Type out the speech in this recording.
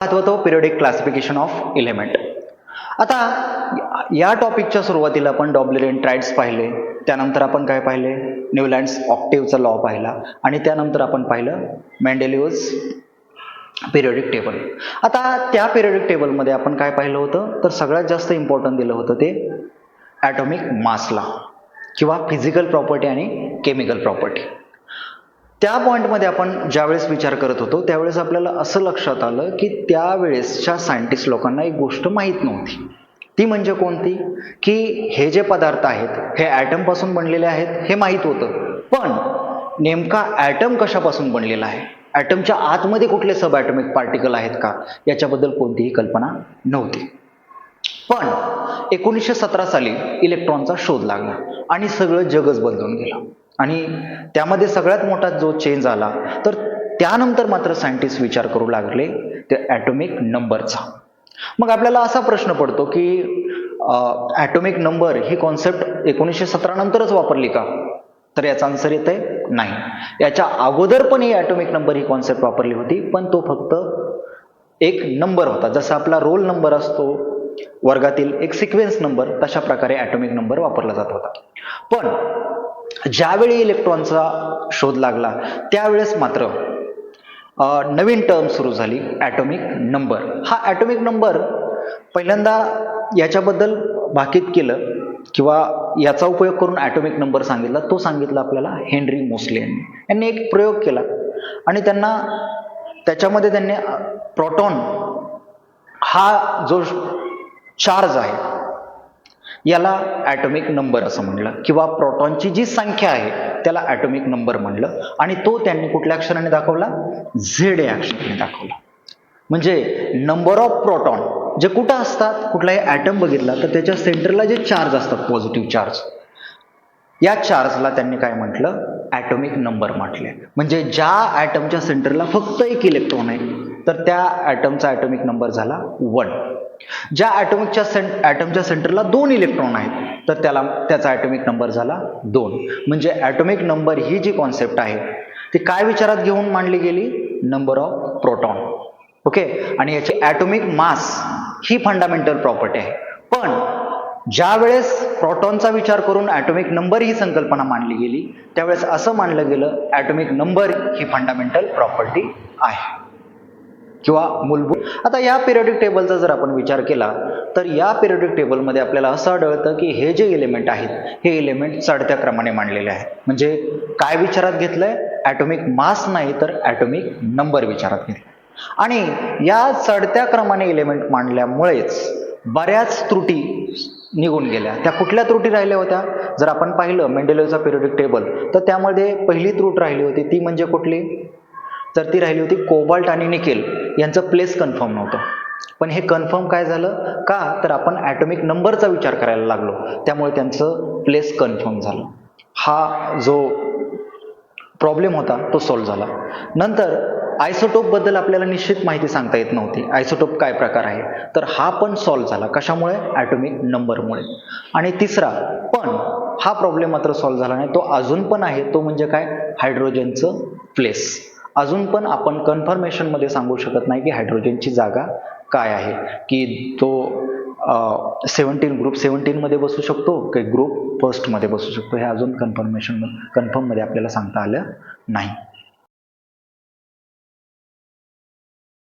होतो periodic classification of element आता या टॉपिकच्या सुरुवातीला आपण डॉब्लेरियन ट्राईड्स पाहिले त्यानंतर आपण काय पाहिले? न्यूलँड्स ऑक्टिव्हचा लॉ पाहिला आणि त्यानंतर आपण पाहिलं मेंडेलिओज पिरियडिक टेबल आता त्या पिरियडिक टेबलमध्ये आपण काय पाहिलं होतं? तर सगळ्यात जास्त इम्पॉर्टंट दिलं होतं ते ॲटॉमिक मासला किंवा फिजिकल प्रॉपर्टी आणि केमिकल प्रॉपर्टी त्या पॉईंटमध्ये आपण ज्यावेळेस विचार करत होतो त्यावेळेस आपल्याला असं लक्षात आलं की त्यावेळेसच्या सायंटिस्ट लोकांना एक गोष्ट माहीत नव्हती. ती म्हणजे कोणती? की हे जे पदार्थ आहेत हे ॲटमपासून बनलेले आहेत हे माहीत होतं. पण नेमका ॲटम कशापासून बनलेला आहे? ॲटमच्या आतमध्ये कुठले सब ॲटॉमिक पार्टिकल आहेत का? याच्याबद्दल कोणतीही कल्पना नव्हती. पण एकोणीसशे सतरा साली इलेक्ट्रॉनचा शोध लागला आणि सगळं जगच बदलून गेलं. आणि त्यामध्ये सगळ्यात मोठा जो चेंज आला तर त्यानंतर मात्र सायंटिस्ट विचार करू लागले त्या ॲटोमिक नंबरचा मग आपल्याला असा प्रश्न पडतो की ॲटोमिक नंबर ही कॉन्सेप्ट एकोणीसशे सतरा नंतरच वापरली का? तर याचा आन्सर येत आहे नाही. याच्या अगोदर पण ही ॲटोमिक नंबर ही कॉन्सेप्ट वापरली होती पण तो फक्त एक नंबर होता. जसा आपला रोल नंबर असतो वर्गातील एक सिक्वेन्स नंबर तशा प्रकारे ॲटोमिक नंबर वापरला जात होता. पण ज्यावेळी इलेक्ट्रॉनचा शोध लागला त्यावेळेस मात्र नवीन टर्म सुरू झाली ॲटॉमिक नंबर. हा ॲटॉमिक नंबर पहिल्यांदा याच्याबद्दल भाकीत केलं किंवा याचा उपयोग करून ॲटॉमिक नंबर सांगितला तो सांगितला आपल्याला हेनरी मोस्ले यांनी यांनी एक प्रयोग केला आणि त्यांना त्याच्यामध्ये त्यांनी प्रोटॉन हा जो चार्ज आहे याला ॲटॉमिक नंबर असं म्हणलं. किंवा प्रोटॉनची जी संख्या आहे त्याला ॲटॉमिक नंबर म्हणलं. आणि तो त्यांनी कुठल्या अक्षराने दाखवला? झेड या अक्षराने दाखवला. म्हणजे नंबर ऑफ प्रोटॉन जे कुठं असतात कुठलाही ॲटम बघितला तर त्याच्या सेंटरला जे चार्ज असतात पॉझिटिव्ह चार्ज या चार्जला त्यांनी काय म्हटलं? ॲटॉमिक नंबर म्हटले. म्हणजे ज्या ॲटमच्या सेंटरला फक्त एक इलेक्ट्रॉन आहे तर त्या ॲटमचा ॲटॉमिक नंबर झाला वन ज्या ॲटॉमिकच्या सें ॲटमच्या सेंटरला दोन इलेक्ट्रॉन आहेत तर त्याला त्याचा ॲटॉमिक नंबर झाला दोन. म्हणजे ॲटॉमिक नंबर ही जी कॉन्सेप्ट आहे ती काय विचारात घेऊन मांडली गेली? Number of proton. ओके? आणि याची ॲटॉमिक मास ही फंडामेंटल प्रॉपर्टी आहे. पण ज्या वेळेस प्रोटॉनचा विचार करून ॲटॉमिक नंबर ही संकल्पना मांडली गेली त्यावेळेस असं मानलं गेलं ॲटॉमिक नंबर ही फंडामेंटल प्रॉपर्टी आहे. किंवा मूलभूत आता या पिरियडिक टेबलचा जर आपण विचार केला तर या पिरियडिक टेबलमध्ये आपल्याला असं आढळतं की हे जे एलिमेंट आहेत हे एलिमेंट चढत्या क्रमाने मांडलेले आहेत. म्हणजे काय विचारात घेतलंय? ॲटॉमिक मास नाही तर ॲटॉमिक नंबर विचारात घेतलं आणि या चढत्या क्रमाने एलिमेंट मांडल्यामुळेच बऱ्याच त्रुटी निघून गेल्या. त्या कुठल्या त्रुटी राहिल्या होत्या? जर आपण पाहिलं मेंडेलोचा पिरियडिक टेबल तर त्यामध्ये पहिली त्रुट राहिली होती ती म्हणजे कुठली? तर ती राहिली होती कोबाल्ट आणि निकेल. यांचं प्लेस कन्फर्म नव्हतं. पण हे कन्फर्म काय झालं? का? तर आपण ॲटॉमिक नंबरचा विचार करायला लागलो. त्यामुळे त्यांचं प्लेस कन्फर्म झालं. हा जो प्रॉब्लेम होता तो सॉल्व्ह झाला. नंतर आयसोटोपबद्दल आपल्याला निश्चित माहिती सांगता येत नव्हती. आयसोटोप काय प्रकार आहे? तर हा पण सॉल्व्ह झाला. कशामुळे? ॲटॉमिक नंबरमुळे आणि तिसरा पण हा प्रॉब्लेम मात्र सॉल्व्ह झाला नाही. तो अजून पण आहे. तो म्हणजे काय? हायड्रोजनचं प्लेस अजून पण आपण कन्फर्मेशनमध्ये सांगू शकत नाही की हायड्रोजनची जागा काय आहे. की तो सेवन्टीन ग्रुप सेवन्टीनमध्ये बसू शकतो काही ग्रुप फर्स्टमध्ये बसू शकतो हे अजून कन्फर्मेशन कन्फर्ममध्ये आपल्याला सांगता आलं नाही.